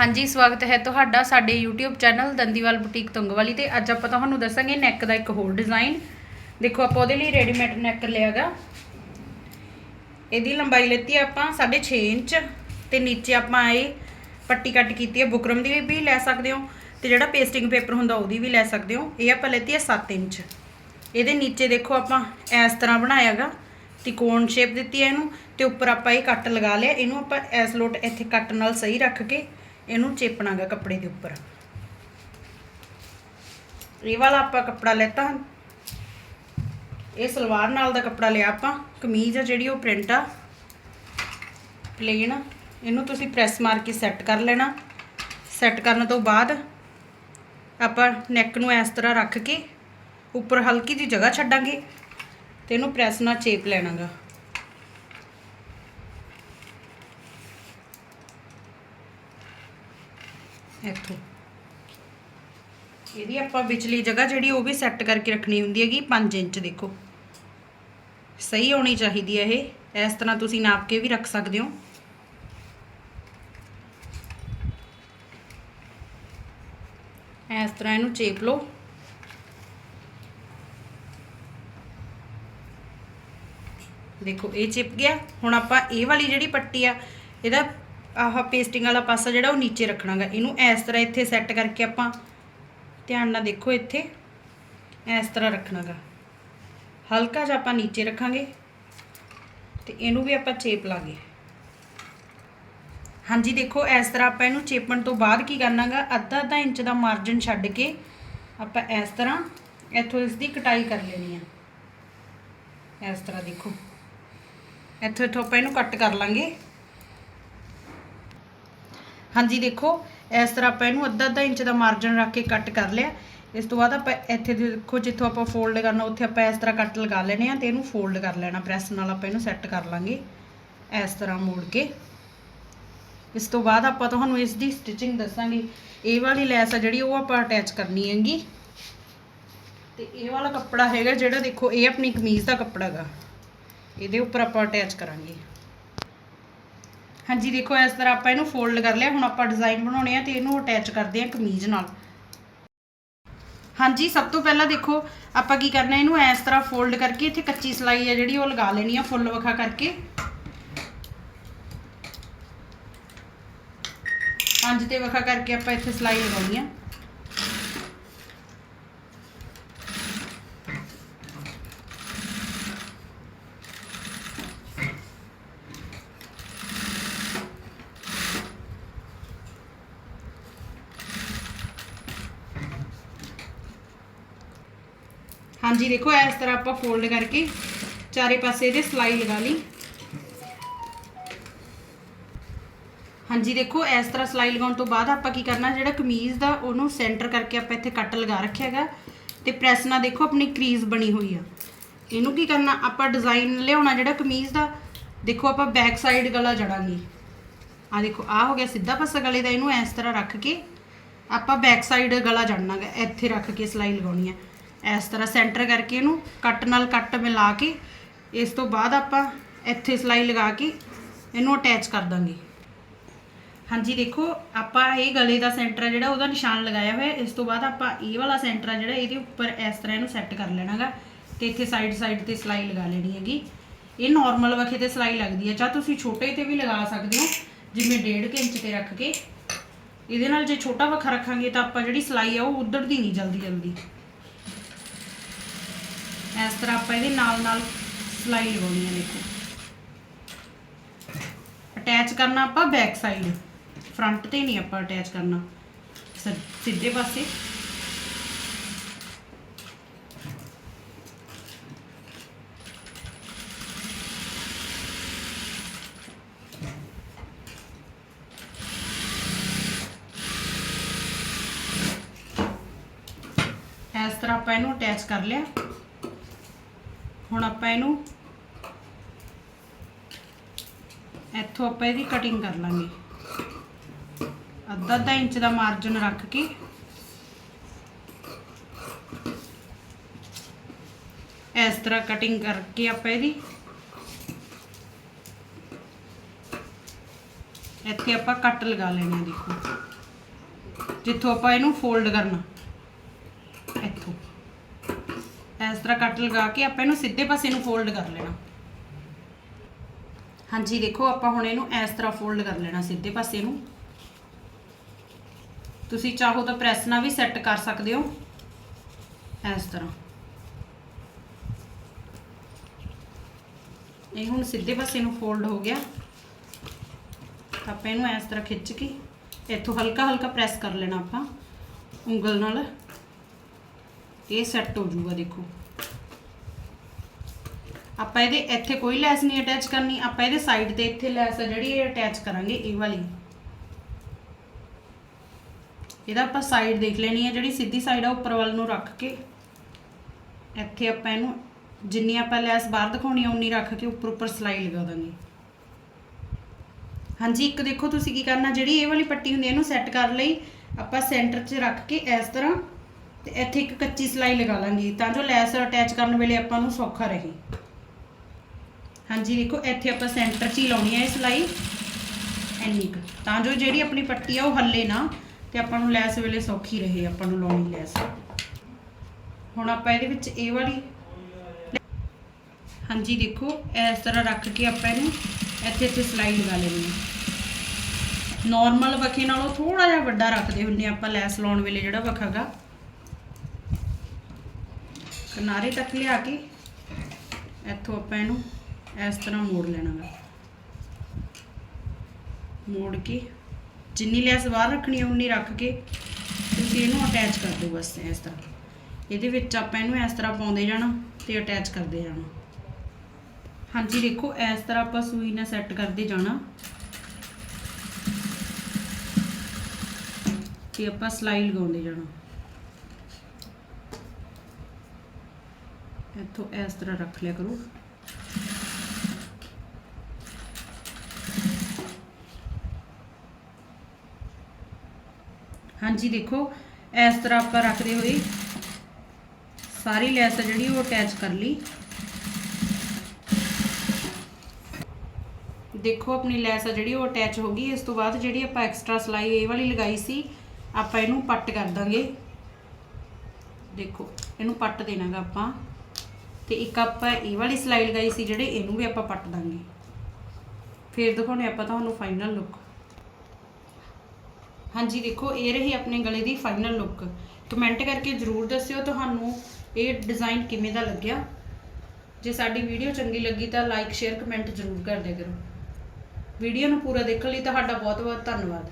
ਹਾਂਜੀ, ਸਵਾਗਤ ਹੈ ਤੁਹਾਡਾ ਸਾਡੇ YouTube channel Dandiwal boutique Tungwali ਤੇ। ਅੱਜ ਆਪਾਂ ਤੁਹਾਨੂੰ ਦੱਸਾਂਗੇ ਨੈਕ ਦਾ ਇੱਕ ਹੋਰ ਡਿਜ਼ਾਈਨ ਦੇਖੋ, ਆਪਾਂ ਉਹਦੇ ਲਈ ਰੈਡੀਮੇਡ ਨੈਕ ਲਿਆਗਾ। ਇਹਦੀ ਲੰਬਾਈ ਲੈਤੀ ਆਪਾਂ 6.5 ਇੰਚ ਤੇ ਨੀਚੇ ਆਪਾਂ ਇਹ ਪੱਟੀ ਕੱਟ ਕੀਤੀ ਹੈ। ਬੁਕਰਮ ਦੀ ਵੀ ਲੈ ਸਕਦੇ ਹੋ ਤੇ ਜਿਹੜਾ ਪੇਸਟਿੰਗ ਪੇਪਰ ਹੁੰਦਾ ਉਹਦੀ ਵੀ ਲੈ ਸਕਦੇ ਹੋ। ਇਹ ਆਪਾਂ ਲੈਤੀ ਹੈ 7 ਇੰਚ। ਇਹਦੇ ਨੀਚੇ ਦੇਖੋ ਆਪਾਂ ਇਸ ਤਰ੍ਹਾਂ ਬਣਾਇਆਗਾ ਤਿਕੋਣ ਸ਼ੇਪ ਦਿੱਤੀ ਹੈ ਇਹਨੂੰ ਤੇ ਉੱਪਰ ਆਪਾਂ ਇਹ ਕੱਟ ਲਗਾ ਲਿਆ। ਇਹਨੂੰ ਆਪਾਂ ਐਸ ਲੋਟ ਇੱਥੇ ਕੱਟ ਨਾਲ ਸਹੀ ਰੱਖ ਕੇ ਇਹਨੂੰ ਚੇਪਣਾਗਾ ਕੱਪੜੇ ਦੇ ਉੱਪਰ। ਇਹ ਵਾਲਾ ਆਪਾਂ ਕੱਪੜਾ ਲੈਤਾ। ਇਹ ਸਲਵਾਰ ਨਾਲ ਦਾ ਕੱਪੜਾ ਲਿਆ ਆਪਾਂ। ਕਮੀਜ਼ ਆ ਜਿਹੜੀ ਉਹ ਪ੍ਰਿੰਟ ਆ। ਪਲੇਨ। ਇਹਨੂੰ ਤੁਸੀਂ ਪ੍ਰੈਸ ਮਾਰ ਕੇ ਸੈੱਟ ਕਰ ਲੈਣਾ। ਸੈੱਟ ਕਰਨ ਤੋਂ ਬਾਅਦ ਆਪਾਂ ਨੈਕ ਨੂੰ ਇਸ ਤਰ੍ਹਾਂ ਰੱਖ ਕੇ ਉੱਪਰ ਹਲਕੀ ਜਿਹੀ ਜਗ੍ਹਾ ਛੱਡਾਂਗੇ ਤੇ ਇਹਨੂੰ ਪ੍ਰੈਸ ਨਾਲ ਚੇਪ ਲੈਣਾਗਾ। ਇੱਥੋਂ। ਇਹਦੀ ਆਪਾਂ ਵਿਚਲੀ ਜਗ੍ਹਾ ਜਿਹੜੀ ਉਹ ਵੀ ਸੈੱਟ ਕਰਕੇ ਰੱਖਣੀ ਹੁੰਦੀ ਹੈਗੀ 5 ਇੰਚ ਦੇਖੋ। ਸਹੀ ਹੋਣੀ ਚਾਹੀਦੀ ਹੈ ਇਹ। ਇਸ ਤਰ੍ਹਾਂ ਤੁਸੀਂ ਨਾਪ ਕੇ ਵੀ ਰੱਖ ਸਕਦੇ ਹੋ। ਇਸ ਤਰ੍ਹਾਂ ਇਹਨੂੰ ਚੇਪ ਲਓ। ਦੇਖੋ, ਇਹ ਚਿਪ ਗਿਆ। ਹੁਣ ਆਪਾਂ ਇਹ ਵਾਲੀ ਜਿਹੜੀ ਪੱਟੀ ਆ, ਇਹਦਾ ਆਹ ਪੇਸਟਿੰਗ ਵਾਲਾ ਪਾਸਾ ਜਿਹੜਾ ਉਹ ਨੀਚੇ ਰੱਖਣਾਗਾ। ਇਹਨੂੰ ਇਸ ਤਰ੍ਹਾਂ ਇੱਥੇ ਸੈੱਟ ਕਰਕੇ ਆਪਾਂ ਧਿਆਨ ਨਾਲ ਦੇਖੋ ਇੱਥੇ, ਇਸ ਤਰ੍ਹਾਂ ਰੱਖਣਾਗਾ। ਹਲਕਾ ਜਿਹਾ ਆਪਾਂ ਨੀਚੇ ਰੱਖਾਂਗੇ ਤੇ ਇਹਨੂੰ ਵੀ ਆਪਾਂ ਚੇਪ ਲਾਂਗੇ ਹਾਂਜੀ, ਦੇਖੋ ਇਸ ਤਰ੍ਹਾਂ ਆਪਾਂ ਇਹਨੂੰ ਚੇਪਣ ਤੋਂ ਬਾਅਦ ਕੀ ਕਰਨਾਗਾ, ਅੱਧਾ ਅੱਧਾ ਇੰਚ ਦਾ ਮਾਰਜਨ ਛੱਡ ਕੇ ਆਪਾਂ ਇਸ ਤਰ੍ਹਾਂ ਇੱਥੋਂ ਇਸ ਦੀ ਕਟਾਈ ਕਰ ਲੈਣੀ ਆ। ਇਸ ਤਰ੍ਹਾਂ ਦੇਖੋ। ਇੱਥੋਂ ਇੱਥੋਂ ਆਪਾਂ ਇਹਨੂੰ ਕੱਟ ਕਰ ਲਾਂਗੇ। ਹਾਂਜੀ, ਦੇਖੋ, ਇਸ ਤਰ੍ਹਾਂ ਆਪਾਂ ਇਹਨੂੰ ਅੱਧਾ ਅੱਧਾ ਇੰਚ ਦਾ ਮਾਰਜਨ ਰੱਖ ਕੇ ਕੱਟ ਕਰ ਲਿਆ। ਇਸ ਤੋਂ ਬਾਅਦ ਆਪਾਂ ਇੱਥੇ ਦੇਖੋ, ਜਿੱਥੋਂ ਆਪਾਂ ਫੋਲਡ ਕਰਨਾ, ਉੱਥੇ ਆਪਾਂ ਇਸ ਤਰ੍ਹਾਂ ਕੱਟ ਲਗਾ ਲੈਣੇ ਆ ਤੇ ਇਹਨੂੰ ਫੋਲਡ ਕਰ ਲੈਣਾ। ਪ੍ਰੈਸ ਨਾਲ ਆਪਾਂ ਇਹਨੂੰ ਸੈੱਟ ਕਰ ਲਾਂਗੇ ਇਸ ਤਰ੍ਹਾਂ ਮੋੜ ਕੇ। ਇਸ ਤੋਂ ਬਾਅਦ ਆਪਾਂ ਤੁਹਾਨੂੰ ਇਸ ਦੀ ਸਟਿਚਿੰਗ ਦੱਸਾਂਗੇ। ਇਹ ਵਾਲੀ ਲੈਸ ਆ ਜਿਹੜੀ, ਉਹ ਆਪਾਂ ਅਟੈਚ ਕਰਨੀ ਹੈਗੀ। ਤੇ ਇਹ ਵਾਲਾ ਕੱਪੜਾ ਹੈਗਾ ਜਿਹੜਾ, ਦੇਖੋ, ਇਹ ਆਪਣੀ ਕਮੀਜ਼ ਦਾ ਕੱਪੜਾ ਹੈਗਾ ਇਹਦੇ ਉੱਪਰ ਆਪਾਂ ਅਟੈਚ ਕਰਾਂਗੇ। ਹਾਂਜੀ, ਦੇਖੋ, ਇਸ ਤਰ੍ਹਾਂ ਆਪਾਂ ਇਹਨੂੰ ਫੋਲਡ ਕਰ ਲਿਆ। ਹੁਣ ਆਪਾਂ ਡਿਜ਼ਾਈਨ ਬਣਾਉਣੇ ਆ ਤੇ ਇਹਨੂੰ ਅਟੈਚ ਕਰਦੇ ਆ ਕਮੀਜ਼ ਨਾਲ। ਹਾਂਜੀ, ਸਭ ਤੋਂ ਪਹਿਲਾਂ ਦੇਖੋ, ਆਪਾਂ ਕੀ ਕਰਨਾ, ਇਹਨੂੰ ਇਸ ਤਰ੍ਹਾਂ ਫੋਲਡ ਕਰਕੇ ਇੱਥੇ ਕੱਚੀ ਸਲਾਈ ਆ ਜਿਹੜੀ, ਉਹ ਲਗਾ ਲੈਣੀ ਆ ਫੁੱਲ ਵਖਾ ਕਰਕੇ। ਪੰਜ ਤੇ ਵਖਾ ਕਰਕੇ ਆਪਾਂ ਇੱਥੇ ਸਲਾਈ ਲਗਾਉਣੀ ਆ। ਹਾਂਜੀ, ਦੇਖੋ, ਇਸ ਤਰ੍ਹਾਂ ਆਪਾਂ ਫੋਲਡ ਕਰਕੇ ਚਾਰੇ ਪਾਸੇ ਇਹਦੇ ਸਲਾਈ ਲਗਾ ਲਈ। ਹਾਂਜੀ, ਦੇਖੋ, ਇਸ ਤਰ੍ਹਾਂ ਸਲਾਈ ਲਗਾਉਣ ਤੋਂ ਬਾਅਦ ਆਪਾਂ ਕੀ ਕਰਨਾ, ਜਿਹੜਾ ਕਮੀਜ਼ ਦਾ ਉਹਨੂੰ ਸੈਂਟਰ ਕਰਕੇ ਆਪਾਂ ਇੱਥੇ ਕੱਟ ਲਗਾ ਰੱਖਿਆ ਹੈਗਾ, ਤੇ ਪ੍ਰੈਸ ਨਾਲ ਦੇਖੋ, ਆਪਣੀ ਕਰੀਜ਼ ਬਣੀ ਹੋਈ ਆ। ਇਹਨੂੰ ਕੀ ਕਰਨਾ, ਆਪਾਂ ਡਿਜ਼ਾਈਨ ਲਿਆਉਣਾ ਜਿਹੜਾ ਕਮੀਜ਼ ਦਾ, ਦੇਖੋ, ਆਪਾਂ ਬੈਕ ਸਾਈਡ ਗਲਾ ਜੜਾਂਗੇ। ਆ ਦੇਖੋ, ਆ ਹੋ ਗਿਆ ਸਿੱਧਾ ਪਾਸਾ ਗਲੇ ਦਾ, ਇਹਨੂੰ ਇਸ ਤਰ੍ਹਾਂ ਰੱਖ ਕੇ ਆਪਾਂ ਬੈਕ ਸਾਈਡ ਗਲਾ ਜੜਨਾਗਾ ਇੱਥੇ ਰੱਖ ਕੇ ਸਲਾਈ ਲਗਾਉਣੀ ਹੈ ਇਸ ਤਰ੍ਹਾਂ ਸੈਂਟਰ ਕਰਕੇ ਇਹਨੂੰ ਕੱਟ ਨਾਲ ਕੱਟ ਮਿਲਾ ਕੇ ਇਸ ਤੋਂ ਬਾਅਦ ਆਪਾਂ ਇੱਥੇ ਸਲਾਈ ਲਗਾ ਕੇ ਇਹਨੂੰ ਅਟੈਚ ਕਰ ਦਾਂਗੇ। ਹਾਂਜੀ, ਦੇਖੋ, ਆਪਾਂ ਇਹ ਗਲੇ ਦਾ ਸੈਂਟਰ ਜਿਹੜਾ, ਉਹਦਾ ਨਿਸ਼ਾਨ ਲਗਾਇਆ ਹੋਇਆ ਇਸ ਤੋਂ ਬਾਅਦ ਆਪਾਂ ਇਹ ਵਾਲਾ ਸੈਂਟਰ ਜਿਹੜਾ, ਇਹਦੇ ਉੱਪਰ ਇਸ ਤਰ੍ਹਾਂ ਇਹਨੂੰ ਸੈੱਟ ਕਰ ਲੈਣਾਗਾ ਤੇ ਇੱਥੇ ਸਾਈਡ ਸਾਈਡ ਤੇ ਸਲਾਈ ਲਗਾ ਲੈਣੀ ਹੈਗੀ। ਇਹ ਨਾਰਮਲ ਵਖੇ ਤੇ ਸਲਾਈ ਲੱਗਦੀ ਹੈ ਚਾਹ ਤੁਸੀਂ ਛੋਟੇ ਤੇ ਵੀ ਲਗਾ ਸਕਦੇ ਹੋ, ਜਿਵੇਂ 1.5 ਇੰਚ ਤੇ ਰੱਖ ਕੇ। ਇਹਦੇ ਨਾਲ ਜੇ ਛੋਟਾ ਵੱਖਾ ਰੱਖਾਂਗੇ ਤਾਂ ਆਪਾਂ ਜਿਹੜੀ ਸਲਾਈ ਆ, ਉਹ ਉਧੜਦੀ ਨਹੀਂ ਜਲਦੀ ਜਲਦੀ ਇਸ ਤਰ੍ਹਾਂ ਆਪਾਂ ਇਹਦੇ ਨਾਲ ਨਾਲ ਸਲਾਈ ਲਗਾਉਣੀ ਹੈ ਦੇਖੋ। ਅਟੈਚ ਕਰਨਾ ਆਪਾਂ ਬੈਕ ਸਾਈਡ ਫਰੰਟ ਤੇ ਨਹੀਂ ਆਪਾਂ ਅਟੈਚ ਕਰਨਾ। ਸਿੱਧੇ ਪਾਸੇ। ਇਸ ਤਰ੍ਹਾਂ ਆਪਾਂ ਇਹਨੂੰ ਅਟੈਚ ਕਰ ਲਿਆ। ਹੁਣ ਆਪਾਂ ਇਹਨੂੰ ਇੱਥੋਂ ਆਪਾਂ ਇਹਦੀ ਕਟਿੰਗ ਕਰ ਲਾਂਗੇ। ਅੱਧਾ ਅੱਧਾ ਇੰਚ ਦਾ ਮਾਰਜਨ ਰੱਖ ਕੇ। ਇਸ ਤਰ੍ਹਾਂ ਕਟਿੰਗ ਕਰਕੇ ਆਪਾਂ ਇਹਦੀ। ਇੱਥੇ ਆਪਾਂ ਕੱਟ ਲਗਾ ਲੈਣੇ ਦੇਖੋ। ਜਿੱਥੋਂ ਆਪਾਂ ਇਹਨੂੰ ਫੋਲਡ ਕਰਨਾ ਇੱਥੋਂ ਇਸ ਤਰ੍ਹਾਂ ਕੱਟ ਲਗਾ ਕੇ ਆਪਾਂ ਇਹਨੂੰ ਸਿੱਧੇ ਪਾਸੇ ਨੂੰ ਫੋਲਡ ਕਰ ਲੈਣਾ। ਹਾਂਜੀ, ਦੇਖੋ ਆਪਾਂ ਹੁਣ ਇਹਨੂੰ ਇਸ ਤਰ੍ਹਾਂ ਫੋਲਡ ਕਰ ਲੈਣਾ, ਸਿੱਧੇ ਪਾਸੇ ਨੂੰ। ਤੁਸੀਂ ਚਾਹੋ ਤਾਂ ਪ੍ਰੈਸ ਨਾਲ ਵੀ ਸੈੱਟ ਕਰ ਸਕਦੇ ਹੋ। ਇਸ ਤਰ੍ਹਾਂ। ਇਹ ਹੁਣ ਸਿੱਧੇ ਪਾਸੇ ਨੂੰ ਫੋਲਡ ਹੋ ਗਿਆ। ਤਾਂ ਆਪਾਂ ਇਹਨੂੰ ਇਸ ਤਰ੍ਹਾਂ ਖਿੱਚ ਕੇ ਇੱਥੋਂ ਹਲਕਾ ਹਲਕਾ ਪ੍ਰੈਸ ਕਰ ਲੈਣਾ ਆਪਾਂ, ਉਂਗਲ ਨਾਲ। ਇਹ ਸੈੱਟ ਹੋ ਜਾਊਗਾ, ਦੇਖੋ। ਆਪਾਂ ਇਹਦੇ ਇੱਥੇ ਕੋਈ ਲੈਸ ਨਹੀਂ ਅਟੈਚ ਕਰਨੀ, ਆਪਾਂ ਇਹਦੇ ਸਾਈਡ ਤੇ ਇੱਥੇ ਲੈਸ ਆ ਜਿਹੜੀ ਇਹ ਅਟੈਚ ਕਰਾਂਗੇ, ਇਹ ਵਾਲੀ। ਇਹਦਾ ਆਪਾਂ ਸਾਈਡ ਦੇਖ ਲੈਣੀ ਹੈ ਜਿਹੜੀ ਸਿੱਧੀ ਸਾਈਡ ਆ, ਉੱਪਰ ਵੱਲ ਨੂੰ ਰੱਖ ਕੇ। ਇੱਥੇ ਆਪਾਂ ਇਹਨੂੰ ਜਿੰਨੀ ਆਪਾਂ ਲੈਸ ਬਾਹਰ ਦਿਖਾਉਣੀ ਆ, ਉਨੀ ਰੱਖ ਕੇ ਉੱਪਰ ਉੱਪਰ ਸਲਾਈ ਲਗਾ ਦਾਂਗੇ। ਹਾਂਜੀ, ਇੱਕ ਦੇਖੋ ਤੁਸੀਂ ਕੀ ਕਰਨਾ, ਜਿਹੜੀ ਇਹ ਵਾਲੀ ਪੱਟੀ ਹੁੰਦੀ ਹੈ ਇਹਨੂੰ ਸੈੱਟ ਕਰ ਲਈ। ਆਪਾਂ ਸੈਂਟਰ 'ਚ ਰੱਖ ਕੇ ਇਸ ਤਰ੍ਹਾਂ ਤੇ ਇੱਥੇ ਇੱਕ ਕੱਚੀ ਸਲਾਈ ਲਗਾ ਲਾਂਗੇ, ਤਾਂ ਜੋ ਲੈਸ ਅਟੈਚ ਕਰਨ ਵੇਲੇ ਆਪਾਂ ਨੂੰ ਸੌਖਾ ਰਹੇ। ਹਾਂਜੀ ਦੇਖੋ ਇੱਥੇ ਆਪਾਂ ਸੈਂਟਰ 'ਚ ਹੀ ਲਾਉਣੀ ਹੈ ਇਹ ਸਲਾਈ। ਇੰਨੀ ਕੁ। ਤਾਂ ਜੋ ਜਿਹੜੀ ਆਪਣੀ ਪੱਟੀ ਆ ਉਹ ਹੱਲੇ ਨਾ, ਤੇ ਆਪਾਂ ਨੂੰ ਲੈਸ ਵੇਲੇ ਸੌਖੀ ਰਹੇ, ਆਪਾਂ ਨੂੰ ਲਾਉਣੀ ਲੈਸ। ਹੁਣ ਆਪਾਂ ਇਹਦੇ ਵਿੱਚ ਇਹ ਵਾਲੀ ਹਾਂਜੀ, ਦੇਖੋ, ਇਸ ਤਰ੍ਹਾਂ ਰੱਖ ਕੇ ਆਪਾਂ ਇਹਨੂੰ ਇੱਥੇ ਇੱਥੇ ਸਲਾਈ ਲਗਾ ਲੈਣੀ ਹੈ। ਨਾਰਮਲ ਵਖੇ ਨਾਲੋਂ ਥੋੜਾ ਜਿਹਾ ਵੱਡਾ ਰੱਖਦੇ ਹੁੰਨੇ ਆਪਾਂ ਲੈਸ ਲਾਉਣ ਵੇਲੇ ਜਿਹੜਾ ਵਖਾਗਾ ਕਿਨਾਰੇ ਤੱਕ ਲਿਆ ਕੇ ਇੱਥੋਂ ਆਪਾਂ ਇਹਨੂੰ ਇਸ ਤਰ੍ਹਾਂ ਮੋੜ ਲੈਣਾ ਗਾ ਮੋੜ ਕੇ ਜਿੰਨੀ ਲੈਸ ਬਾਹਰ ਰੱਖਣੀ ਹੈ ਉਨੀ ਰੱਖ ਕੇ ਤੁਸੀਂ ਇਹਨੂੰ ਅਟੈਚ ਕਰ ਦਿਓ ਬਸ ਇਸ ਤਰ੍ਹਾਂ। ਇਹਦੇ ਵਿੱਚ ਆਪਾਂ ਇਹਨੂੰ ਇਸ ਤਰ੍ਹਾਂ ਪਾਉਂਦੇ ਜਾਣਾ ਤੇ ਅਟੈਚ ਕਰਦੇ ਜਾਣਾ। ਹਾਂਜੀ, ਦੇਖੋ, ਇਸ ਤਰ੍ਹਾਂ ਆਪਾਂ ਸੂਈ ਨਾਲ ਸੈੱਟ ਕਰਦੇ ਜਾਣਾ। ਤੇ ਆਪਾਂ ਸਲਾਈ ਲਗਾਉਂਦੇ ਜਾਣਾ। ਇੱਥੋਂ ਇਸ ਤਰ੍ਹਾਂ ਰੱਖ ਲਿਆ ਕਰੋ। ਹਾਂਜੀ, ਦੇਖੋ, ਇਸ ਤਰ੍ਹਾਂ ਆਪਾਂ ਰੱਖਦੇ ਹੋਏ ਸਾਰੀ ਲੈਸ ਆ ਜਿਹੜੀ, ਉਹ ਅਟੈਚ ਕਰ ਲਈ। ਦੇਖੋ, ਆਪਣੀ ਲੈਸ ਆ ਜਿਹੜੀ, ਉਹ ਅਟੈਚ ਹੋ ਗਈ। ਇਸ ਤੋਂ ਬਾਅਦ ਜਿਹੜੀ ਆਪਾਂ ਐਕਸਟਰਾ ਸਲਾਈ, ਇਹ ਵਾਲੀ ਲਗਾਈ ਸੀ, ਆਪਾਂ ਇਹਨੂੰ ਪੱਟ ਕਰ ਦਾਂਗੇ। ਦੇਖੋ, ਇਹਨੂੰ ਪੱਟ ਦੇਣਾਗਾ ਆਪਾਂ। ਤੇ ਇੱਕ ਆਪਾਂ ਇਹ ਵਾਲੀ ਸਲਾਈ ਲਗਾਈ ਸੀ, ਜਿਹੜੇ ਇਹਨੂੰ ਵੀ ਆਪਾਂ ਪੱਟ ਦਾਂਗੇ। ਫਿਰ ਦਿਖਾਉਣੇ ਆਪਾਂ ਤੁਹਾਨੂੰ ਫਾਈਨਲ ਲੁੱਕ ਹਾਂਜੀ, ਦੇਖੋ, ਇਹ ਰਹੀ ਆਪਣੇ ਗਲੇ ਦੀ ਫਾਈਨਲ ਲੁੱਕ ਕਮੈਂਟ ਕਰਕੇ ਜਰੂਰ ਦੱਸਿਓ ਤੁਹਾਨੂੰ ਇਹ ਡਿਜ਼ਾਈਨ ਕਿਵੇਂ ਦਾ ਲੱਗਿਆ। ਜੇ ਸਾਡੀ ਵੀਡੀਓ ਚੰਗੀ ਲੱਗੀ ਤਾਂ ਲਾਈਕ ਸ਼ੇਅਰ ਕਮੈਂਟ ਜਰੂਰ ਕਰ ਦਿਆ ਕਰੋ। ਵੀਡੀਓ ਨੂੰ ਪੂਰਾ ਦੇਖਣ ਲਈ ਤੁਹਾਡਾ ਬਹੁਤ ਬਹੁਤ ਧੰਨਵਾਦ।